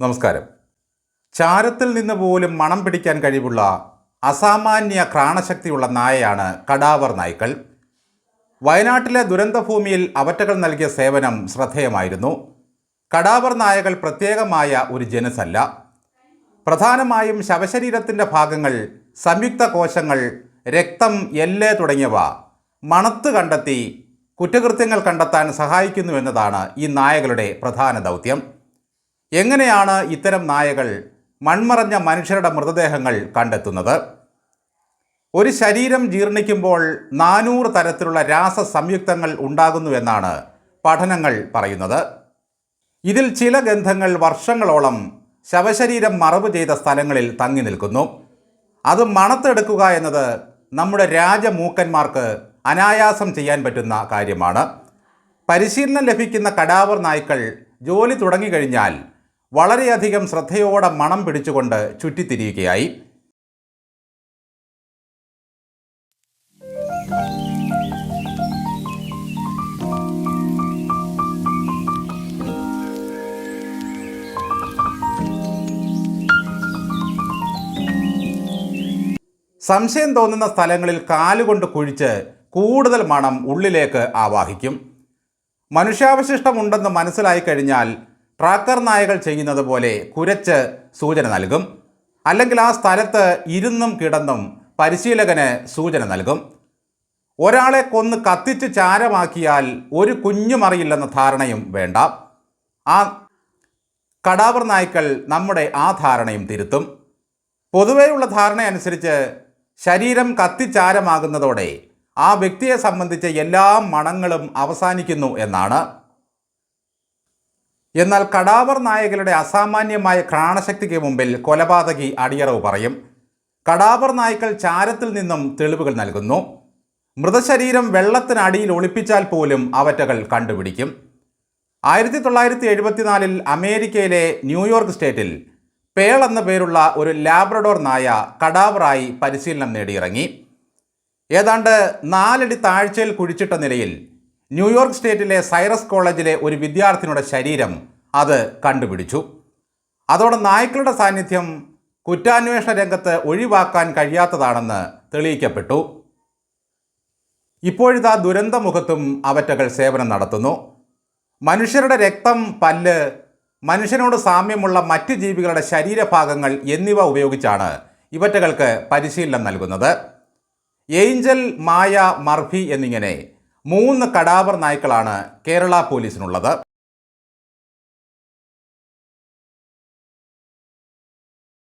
നമസ്കാരം. ചാരത്തിൽ നിന്ന് പോലും മണം പിടിക്കാൻ കഴിവുള്ള അസാമാന്യ ഘ്രാണശക്തിയുള്ള നായയാണ് കടാവർ നായ്ക്കൾ. വയനാട്ടിലെ ദുരന്തഭൂമിയിൽ അവറ്റകൾ നൽകിയ സേവനം ശ്രദ്ധേയമായിരുന്നു. കടാവർ നായകൾ പ്രത്യേകമായ ഒരു ജനസല്ല. പ്രധാനമായും ശവശരീരത്തിന്റെ ഭാഗങ്ങൾ സംയുക്ത കോശങ്ങൾ രക്തം എല്ല് തുടങ്ങിയവ മണത്ത് കണ്ടെത്തി കുറ്റകൃത്യങ്ങൾ കണ്ടെത്താൻ സഹായിക്കുന്നു എന്നതാണ് ഈ നായകളുടെ പ്രധാന ദൗത്യം. എങ്ങനെയാണ് ഇത്തരം നായകൾ മൺമറഞ്ഞ മനുഷ്യരുടെ മൃതദേഹങ്ങൾ കണ്ടെത്തുന്നത്? ഒരു ശരീരം ജീർണിക്കുമ്പോൾ നാനൂറ് തരത്തിലുള്ള രാസ സംയുക്തങ്ങൾ ഉണ്ടാകുന്നുവെന്നാണ് പഠനങ്ങൾ പറയുന്നത്. ഇതിൽ ചില ഗന്ധങ്ങൾ വർഷങ്ങളോളം ശവശരീരം മറവ് ചെയ്ത സ്ഥലങ്ങളിൽ തങ്ങി നിൽക്കുന്നു. അത് മണത്തെടുക്കുക എന്നത് നമ്മുടെ രാജമൂക്കന്മാർക്ക് അനായാസം ചെയ്യാൻ പറ്റുന്ന കാര്യമാണ്. പരിശീലനം ലഭിക്കുന്ന കടാവർ നായ്ക്കൾ ജോലി തുടങ്ങിക്കഴിഞ്ഞാൽ വളരെയധികം ശ്രദ്ധയോടെ മണം പിടിച്ചുകൊണ്ട് ചുറ്റിത്തിരിയുകയായി. സംശയം തോന്നുന്ന സ്ഥലങ്ങളിൽ കാലുകൊണ്ട് കുഴിച്ച് കൂടുതൽ മണം ഉള്ളിലേക്ക് ആവാഹിക്കും. മനുഷ്യാവശിഷ്ടമുണ്ടെന്ന് മനസ്സിലായി കഴിഞ്ഞാൽ ട്രാക്കർ നായകൾ ചെയ്യുന്നത് പോലെ കുരച്ച് സൂചന നൽകും. അല്ലെങ്കിൽ ആ സ്ഥലത്ത് ഇരുന്നും കിടന്നും പരിശീലകന് സൂചന നൽകും. ഒരാളെ കൊന്ന് കത്തിച്ച് ചാരമാക്കിയാൽ ഒരു കുഞ്ഞുമറിയില്ലെന്ന ധാരണയും വേണ്ട. ആ കടാവർ നായ്ക്കൾ നമ്മുടെ ആ ധാരണയും തിരുത്തും. പൊതുവെയുള്ള ധാരണയനുസരിച്ച് ശരീരം കത്തിച്ചാരമാകുന്നതോടെ ആ വ്യക്തിയെ സംബന്ധിച്ച എല്ലാ മണങ്ങളും അവസാനിക്കുന്നു എന്നാണ്. എന്നാൽ കടാവർ നായകളുടെ അസാമാന്യമായ ക്രാണശക്തിക്ക് മുമ്പിൽ കൊലപാതകി അടിയറവ് പറയും. കടാവർ നായ്ക്കൾ ചാരത്തിൽ നിന്നും തെളിവുകൾ നൽകുന്നു. മൃതശരീരം വെള്ളത്തിനടിയിൽ ഒളിപ്പിച്ചാൽ പോലും അവറ്റകൾ കണ്ടുപിടിക്കും. ആയിരത്തി തൊള്ളായിരത്തി എഴുപത്തിനാലിൽ അമേരിക്കയിലെ ന്യൂയോർക്ക് സ്റ്റേറ്റിൽ പേൾ എന്ന പേരുള്ള ഒരു ലാബ്രഡോർ നായ കടാവറായി പരിശീലനം നേടിയിറങ്ങി. ഏതാണ്ട് നാലടി താഴ്ചയിൽ കുഴിച്ചിട്ട നിലയിൽ ന്യൂയോർക്ക് സ്റ്റേറ്റിലെ സൈറസ് കോളേജിലെ ഒരു വിദ്യാർത്ഥിനിയുടെ ശരീരം അത് കണ്ടുപിടിച്ചു. അതോടെ നായ്ക്കളുടെ സാന്നിധ്യം കുറ്റാന്വേഷണ രംഗത്ത് ഒഴിവാക്കാൻ കഴിയാത്തതാണെന്ന് തെളിയിക്കപ്പെട്ടു. ഇപ്പോഴിതാ ദുരന്തമുഖത്തും അവറ്റകൾ സേവനം നടത്തുന്നു. മനുഷ്യരുടെ രക്തം പല്ല് മനുഷ്യനോട് സാമ്യമുള്ള മറ്റ് ജീവികളുടെ ശരീരഭാഗങ്ങൾ എന്നിവ ഉപയോഗിച്ചാണ് ഇവറ്റകൾക്ക് പരിശീലനം നൽകുന്നത്. ഏഞ്ചൽ മായ മർഫി എന്നിങ്ങനെ മൂന്ന് കടാവർ നായ്ക്കളാണ് കേരള പോലീസിനുള്ളത്.